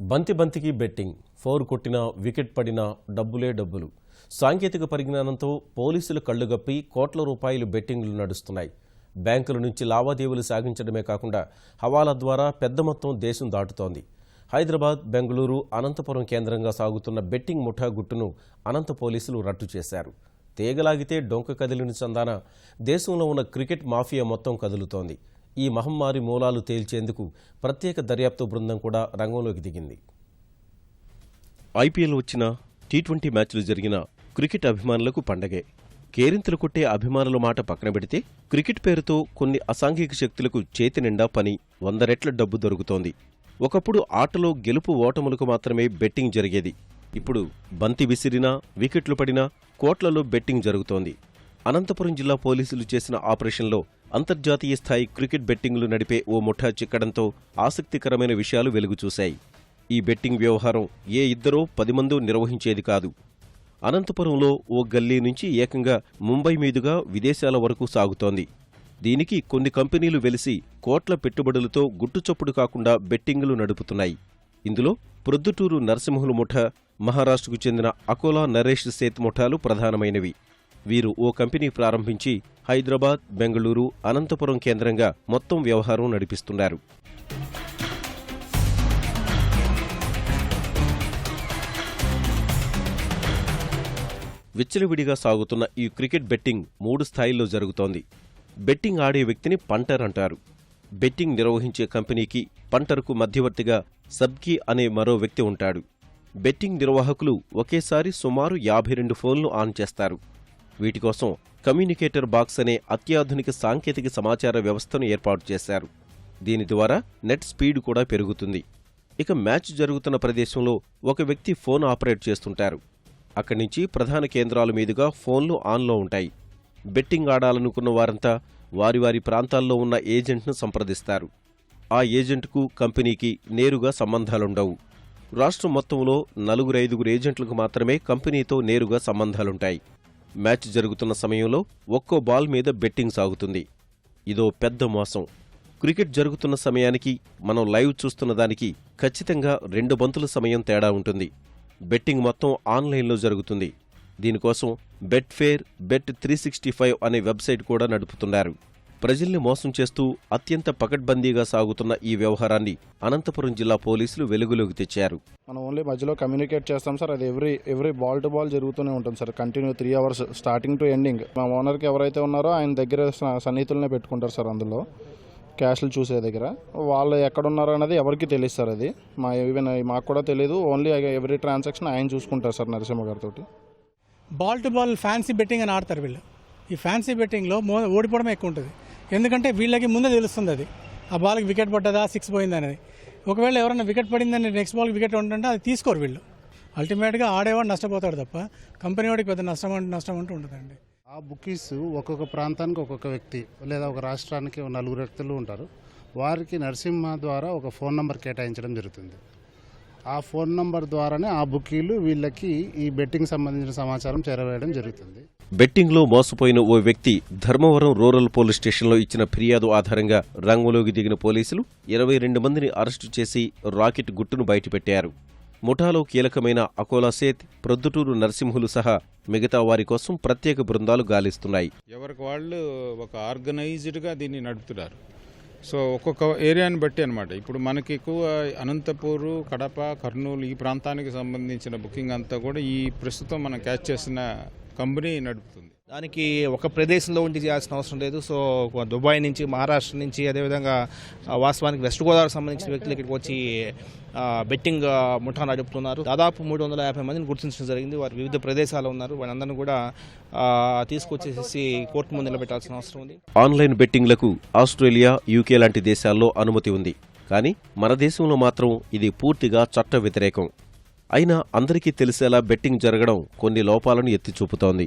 బంతి బంతికి betting. Four కొట్టినా వికెట్ పడినా డబ్బులే డబ్బులు. సాంకేతిక పరిజ్ఞానంతో పోలీసులు కళ్ళుగప్పి కోట్ల రూపాయలు బెట్టింగ్లు నడుస్తున్నాయి. బ్యాంకుల నుంచి లావాదేవీలు సాగించడమే కాకుండా హవాలా ద్వారా పెద్ద మొత్తం దేశం దాటుతోంది. హైదరాబాద్ బెంగళూరు అనంతపురం కేంద్రంగా సాగుతున్న బెట్టింగ్ ముఠా గుట్టును అనంత పోలీసులు రట్టు చేశారు. తీగలాగితే డొంక కదిలిన చందాన దేశంలో ఉన్న క్రికెట్ మాఫియా మొత్తం కదులుతోంది. ఈ మహమ్మారి మూలాలు తేల్చేందుకు ప్రత్యేక దర్యాప్తు బృందం కూడా రంగంలోకి దిగింది. ఐపీఎల్ వచ్చిన టీ ట్వంటీ మ్యాచ్లు జరిగిన క్రికెట్ అభిమానులకు పండగే. కేరింతలు కొట్టే అభిమానుల మాట పక్కన పెడితే క్రికెట్ పేరుతో కొన్ని అసాంఘిక శక్తులకు చేతి నిండా పని వంద రెట్ల డబ్బు దొరుకుతోంది. ఒకప్పుడు ఆటలో గెలుపు ఓటములకు మాత్రమే బెట్టింగ్ జరిగేది. ఇప్పుడు బంతి విసిరినా వికెట్లు పడినా కోట్లలో బెట్టింగ్ జరుగుతోంది. అనంతపురం జిల్లా పోలీసులు చేసిన ఆపరేషన్లో అంతర్జాతీయ స్థాయి క్రికెట్ బెట్టింగ్లు నడిపే ఓ ముఠా చిక్కడంతో ఆసక్తికరమైన విషయాలు వెలుగుచూశాయి. ఈ బెట్టింగ్ వ్యవహారం ఏ ఇద్దరో పది మందో నిర్వహించేది కాదు. అనంతపురంలో ఓ గల్లీ నుంచి ఏకంగా ముంబై మీదుగా విదేశాల వరకు సాగుతోంది. దీనికి కొన్ని కంపెనీలు వెలిసి కోట్ల పెట్టుబడులతో గుట్టుచప్పుడు కాకుండా బెట్టింగులు నడుపుతున్నాయి. ఇందులో ప్రొద్దుటూరు నరసింహులు ముఠ మహారాష్ట్రకు చెందిన అకోలా నరేష్ సేత్ ముఠాలు ప్రధానమైనవి. వీరు ఓ కంపెనీ ప్రారంభించి హైదరాబాద్ బెంగళూరు అనంతపురం కేంద్రంగా మొత్తం వ్యవహారం నడిపిస్తున్నారు. విచ్చలవిడిగా సాగుతున్న ఈ క్రికెట్ బెట్టింగ్ మూడు స్థాయిల్లో జరుగుతోంది. బెట్టింగ్ ఆడే వ్యక్తిని పంటర్ అంటారు. బెట్టింగ్ నిర్వహించే కంపెనీకి పంటర్కు మధ్యవర్తిగా సబ్కీ అనే మరో వ్యక్తి ఉంటాడు. బెట్టింగ్ నిర్వాహకులు ఒకేసారి సుమారు యాభై రెండు ఫోన్లు ఆన్ చేస్తారు. వీటి కోసం కమ్యూనికేటర్ బాక్స్ అనే అత్యాధునిక సాంకేతిక సమాచార వ్యవస్థను ఏర్పాటు చేశారు. దీని ద్వారా నెట్ స్పీడ్ కూడా పెరుగుతుంది. ఇక మ్యాచ్ జరుగుతున్న ప్రదేశంలో ఒక వ్యక్తి ఫోన్ ఆపరేట్ చేస్తుంటారు. అక్కడి నుంచి ప్రధాన కేంద్రాల మీదుగా ఫోన్లు ఆన్లో ఉంటాయి. బెట్టింగ్ ఆడాలనుకున్న వారంతా వారి వారి ప్రాంతాల్లో ఉన్న ఏజెంట్ను సంప్రదిస్తారు. ఆ ఏజెంట్కు కంపెనీకి నేరుగా సంబంధాలుండవు. రాష్ట్రం మొత్తంలో నలుగురైదుగురు ఏజెంట్లకు మాత్రమే కంపెనీతో నేరుగా సంబంధాలుంటాయి. మ్యాచ్ జరుగుతున్న సమయంలో ఒక్కో బాల్ మీద బెట్టింగ్ సాగుతుంది. ఇదో పెద్ద మోసం. క్రికెట్ జరుగుతున్న సమయానికి మనం లైవ్ చూస్తున్న దానికి ఖచ్చితంగా రెండు బంతుల సమయం తేడా ఉంటుంది. బెట్టింగ్ మొత్తం ఆన్లైన్లో జరుగుతుంది. దీనికోసం Betfair bet three sixty five అనే వెబ్సైట్ కూడా నడుపుతున్నారు. ప్రజల్ని మోసం చేస్తూ అత్యంత పకడ్బందీగా సాగుతున్న ఈ వ్యవహారాన్ని అనంతపురం జిల్లా పోలీసులు వెలుగులోకి తెచ్చారు. మనం ఓన్లీ మధ్యలో కమ్యూనికేట్ చేస్తాం సార్. అది every every ball to ball జరుగుతూనే ఉంటుంది sir. Continue three hours starting to ending మా ఓనర్కి ఎవరైతే ఉన్నారో ఆయన దగ్గర సన్నిహితులనే పెట్టుకుంటారు సార్ అందులో. క్యాష్లు చూసే దగ్గర. వాళ్ళు ఎక్కడ ఉన్నారు అనేది ఎవరికి తెలియదు సార్ అది. మా ఈవెన్ మాకు కూడా తెలియదు ఓన్లీ ఎవ్రీ ట్రాన్సాక్షన్ ఆయన చూసుకుంటారు సార్ నరసింహ గారితో ball to ball fancy betting అని ఆడతారు వీళ్ళు. ఈ ఫ్యాన్సీ బెట్టింగ్లో మో ఓడిపోవడం ఎక్కువ ఉంటుంది. ఎందుకంటే వీళ్ళకి ముందే తెలుస్తుంది అది. ఆ బాల్కి వికెట్ పడ్డదా సిక్స్ పోయింది అనేది. ఒకవేళ ఎవరైనా వికెట్ పడిందని నెక్స్ట్ బాల్కి వికెట్ ఉంటుంటే అది తీసుకోరు వీళ్ళు. అల్టిమేట్గా ఆడేవాడు నష్టపోతాడు తప్ప కంపెనీ వాడికి పెద్ద నష్టం అంటే నష్టం అంటూ ఉంటుందండి ఆ బుకీస్ ఒక్కొక్క ప్రాంతానికి ఒక్కొక్క వ్యక్తి లేదా ఒక రాష్ట్రానికి నలుగురు వ్యక్తులు ఉంటారు. వారికి నరసింహ ద్వారా ఒక ఫోన్ నంబర్ కేటాయించడం జరుగుతుంది. ఆ ఫోన్ నంబర్ ద్వారానే ఆ బుకీలు వీళ్ళకి ఈ బెట్టింగ్ సంబంధించిన సమాచారం చేరవేయడం జరుగుతుంది. బెట్టింగ్లో మోసపోయిన ఓ వ్యక్తి ధర్మవరం రూరల్ పోలీస్ స్టేషన్లో ఇచ్చిన ఫిర్యాదు ఆధారంగా రంగంలోకి దిగిన పోలీసులు ఇరవై రెండు మందిని అరెస్టు చేసి రాకెట్ గుట్టును బయటపెట్టారు. ముఠాలో కీలకమైన అకోలా సేత్ ప్రొద్దుటూరు నరసింహులు సహా మిగతా వారి కోసం ప్రత్యేక బృందాలు గాలిస్తున్నాయి. ఎవరికి వాళ్ళు ఒక ఆర్గనైజ్డ్గా దీన్ని నడుపుతున్నారు. సో ఒక్కొక్క ఏరియాని బట్టి అనమాట ఇప్పుడు మనకి ఎక్కువ అనంతపూరు కడప కర్నూలు ఈ ప్రాంతానికి సంబంధించిన బుకింగ్ అంతా కూడా ఈ ప్రస్తుతం మనం క్యాచ్ చేసిన కంపెనీ నడుపుతుంది. దానికి ఒక ప్రదేశంలో ఉండి చేయాల్సిన అవసరం లేదు. సో దుబాయ్ నుంచి మహారాష్ట్ర నుంచి అదేవిధంగా వాస్తవానికి వెస్ట్ గోదావరికి సంబంధించిన వ్యక్తులు ఇక్కడికి వచ్చి బెట్టింగ్ ముఠా నడుపుతున్నారు. దాదాపు మూడు వందల యాభై మందిని గుర్తించడం జరిగింది. వారు వివిధ ప్రదేశాలు ఉన్నారు. వాళ్ళందరినీ కూడా ఆ, తీసుకొచ్చేసి కోర్టు ముందు నిలబెట్టాల్సిన అవసరం ఉంది. ఆన్లైన్ బెట్టింగ్లకు ఆస్ట్రేలియా యూకే లాంటి దేశాల్లో అనుమతి ఉంది. కానీ మన దేశంలో మాత్రం ఇది పూర్తిగా చట్ట వ్యతిరేకం. అయినా అందరికీ తెలిసేలా బెట్టింగ్ జరగడం కొన్ని లోపాలను ఎత్తి చూపుతోంది.